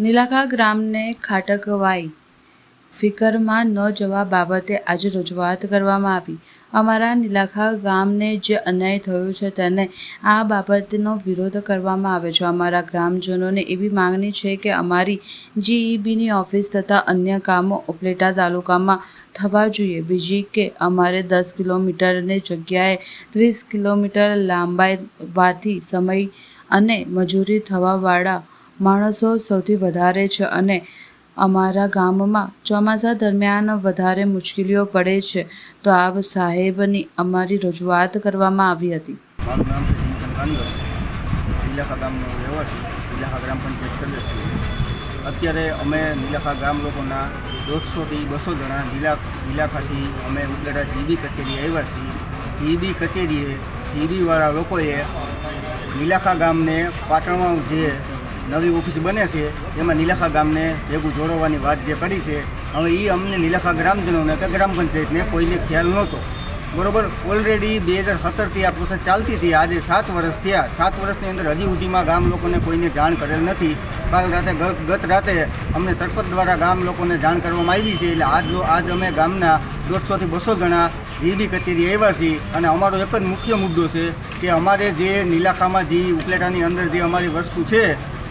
નીલાખા ગ્રામને ખાટકવાઈ. ફિકરમાં ન જવા બાબતે આજે રજૂઆત કરવામાં આવી. અમારા નીલાખા ગામને જે અન્યાય થયો છે તેને આ બાબતનો વિરોધ કરવામાં આવે છે. અમારા ગ્રામજનોને એવી માંગણી છે કે અમારી જીઈબીની ઓફિસ તથા અન્ય કામો ઉપલેટા તાલુકામાં થવા જોઈએ. બીજી કે અમારે દસ કિલોમીટરની જગ્યાએ ત્રીસ કિલોમીટર લાંબાવાથી સમય અને મજૂરી થવાવાળા માણસો સૌથી વધારે છે અને અમારા ગામમાં ચોમાસા દરમિયાન વધારે મુશ્કેલીઓ પડે છે. તો આપ સાહેબની અમારી રજૂઆત કરવામાં આવી હતી. મારું નામ છે નીલાખા ગ્રામ પંચાયત સદસ્ય. અત્યારે અમે નીલાખા ગામ લોકોના દોઢસોથી બસો જણા નીલા નીલાખાથી અમે ઉપલેટા જીબી કચેરી આવ્યા છીએ. જીબી કચેરીએ, જીબીવાળા લોકોએ નીલાખા ગામને પાટણમાં જે નવી ઓફિસ બને છે, એમાં નીલાખા ગામને ભેગું જોડવાની વાત જે કરી છે, હવે એ અમને નીલાખા ગ્રામજનોને કે ગ્રામ પંચાયતને કોઈને ખ્યાલ નહોતો. બરોબર ઓલરેડી બે હજાર સત્તરથી આ પ્રોસેસ ચાલતી હતી, આજે સાત વર્ષ થયા. સાત વર્ષની અંદર હજી સુધીમાં ગામ લોકોને કોઈને જાણ કરેલ નથી. કાલ રાતે ગત રાતે અમને સરપંચ દ્વારા ગામ લોકોને જાણ કરવામાં આવી છે, એટલે આજ આજ અમે ગામના દોઢસોથી બસો જણા જીબી કચેરી આવ્યા છીએ. અને અમારો એક જ મુખ્ય મુદ્દો છે કે અમારે જે નીલાખામાં જે ઉપલેટાની અંદર જે અમારી વસ્તુ છે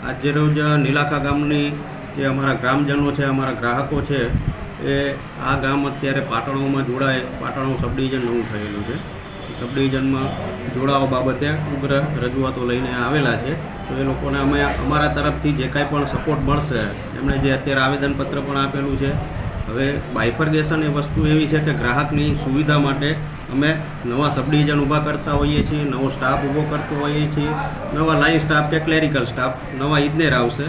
આજે રોજ નીલાખા ગામની જે અમારા ગ્રામજનો છે, અમારા ગ્રાહકો છે, એ આ ગામ અત્યારે પાટણોમાં જોડાય, પાટણો સબ ડિવિઝન નવું થયેલું છે. સબ ડિવિઝનમાં જોડાવા બાબતે ઉગ્ર રજૂઆતો લઈને આવેલા છે. તો એ લોકોને અમે અમારા તરફથી જે કાંઈ પણ સપોર્ટ મળશે એમણે જે અત્યારે આવેદનપત્ર પણ આપેલું છે હવે બાયફર્ગેશન એ વસ્તુ એવી છે કે ગ્રાહકની સુવિધા માટે અમે નવા સબ ઊભા કરતા હોઈએ છીએ, નવો સ્ટાફ ઊભો કરતો હોઈએ છીએ, નવા લાઈન સ્ટાફ કે ક્લેરિકલ સ્ટાફ, નવા ઇજનેર આવશે.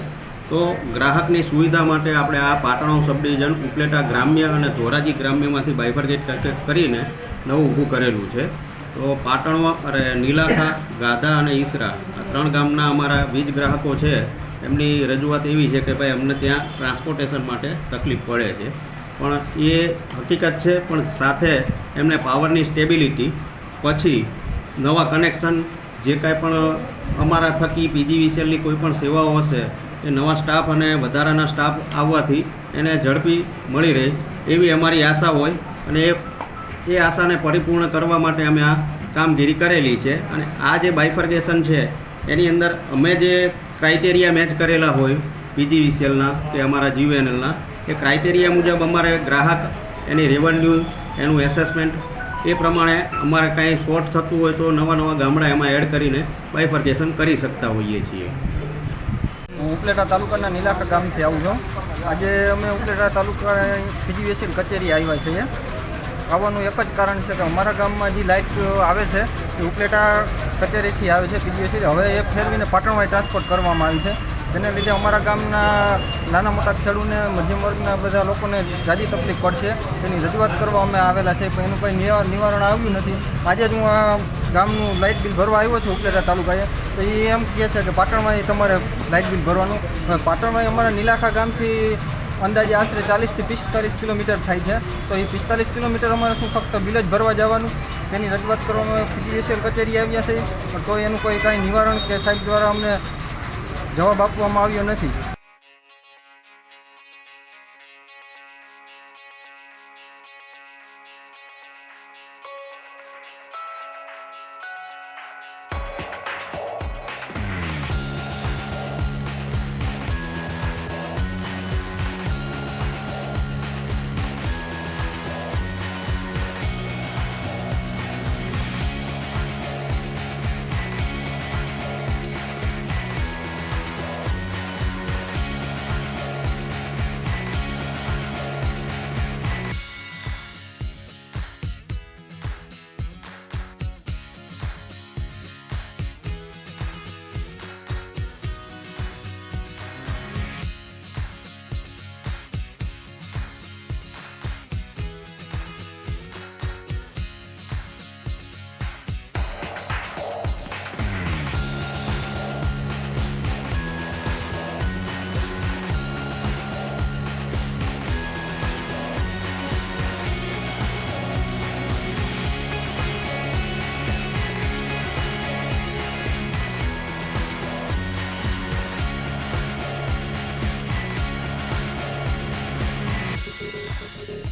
તો ગ્રાહકની સુવિધા માટે આપણે આ પાટણો સબ ડિવિઝન ઉપલેટા ગ્રામ્ય અને ધોરાજી ગ્રામ્યમાંથી બાયફર્ગેટ કરીને નવું ઊભું કરેલું છે. તો પાટણમાં, અરે, નીલાખા, ગાધા અને ઈસરા આ ત્રણ ગામના અમારા વીજ ગ્રાહકો છે. એમની રજૂઆત એવી છે કે ભાઈ અમને ત્યાં ટ્રાન્સપોર્ટેશન માટે તકલીફ પડે છે. પણ એ હકીકત છે, પણ સાથે એમને પાવરની સ્ટેબિલિટી પછી નવા કનેક્શન જે કાંઈ પણ અમારા થકી પીજીવીસીએલની કોઈ પણ સેવાઓ હશે, એ નવા સ્ટાફ અને વધારાના સ્ટાફ આવવાથી એને ઝડપી મળી રહે, એવી અમારી આશા હોય અને એ એ આશાને પરિપૂર્ણ કરવા માટે અમે આ કામગીરી કરેલી છે. અને આ જે બાયફર્ગેશન છે, એની અંદર અમે જે ક્રાઇટેરિયા મેચ કરેલા હોય પીજીવીસીએલના કે અમારા જીયુએનએલના એ ક્રાઇટેરિયા મુજબ અમારે ગ્રાહક એની રેવન્યુ એનું એસેસમેન્ટ એ પ્રમાણે અમારે કાંઈ શોર્ટ થતું હોય તો નવા નવા ગામડા એમાં એડ કરીને બાયફર્ગેશન કરી શકતા હોઈએ છીએ. હું ઉપલેટા તાલુકાના નીલાકા ગામથી આવું છું. આજે અમે ઉપલેટા તાલુકા પીજીવીએસએલ કચેરી આવ્યા છીએ. આવવાનું એક જ કારણ છે કે અમારા ગામમાં જે લાઇટ આવે છે એ ઉપલેટા કચેરીથી આવે છે પીજીવીએસએલ હવે એ ફેરવીને પાટણમાં ટ્રાન્સપોર્ટ કરવામાં આવી છે. જેને લીધે અમારા ગામના નાના મોટા ખેડૂતને મધ્યમ વર્ગના બધા લોકોને જાજી તકલીફ પડશે. તેની રજૂઆત કરવા અમે આવેલા છે. પણ એનું કંઈ નિવા- નિવારણ આવ્યું નથી. આજે જ હું આ ગામનું લાઇટ બિલ ભરવા આવ્યો છું ઉપલેટા તાલુકાએ. તો એ એમ કહે છે કે પાટણમાં તમારે લાઇટ બિલ ભરવાનું. પાટણમાં અમારા નીલાખા ગામથી અંદાજે આશરે ચાલીસથી પિસ્તાલીસ કિલોમીટર થાય છે. તો એ પિસ્તાલીસ કિલોમીટર અમારે શું ફક્ત બિલ જ ભરવા જવાનું? તેની રજૂઆત કરવામાં પીજીવીસીએલ કચેરી આવ્યા છે. પણ તો એનું કોઈ કાંઈ નિવારણ કે સાહેબ દ્વારા અમને જવાબ આપવામાં આવ્યો નથી.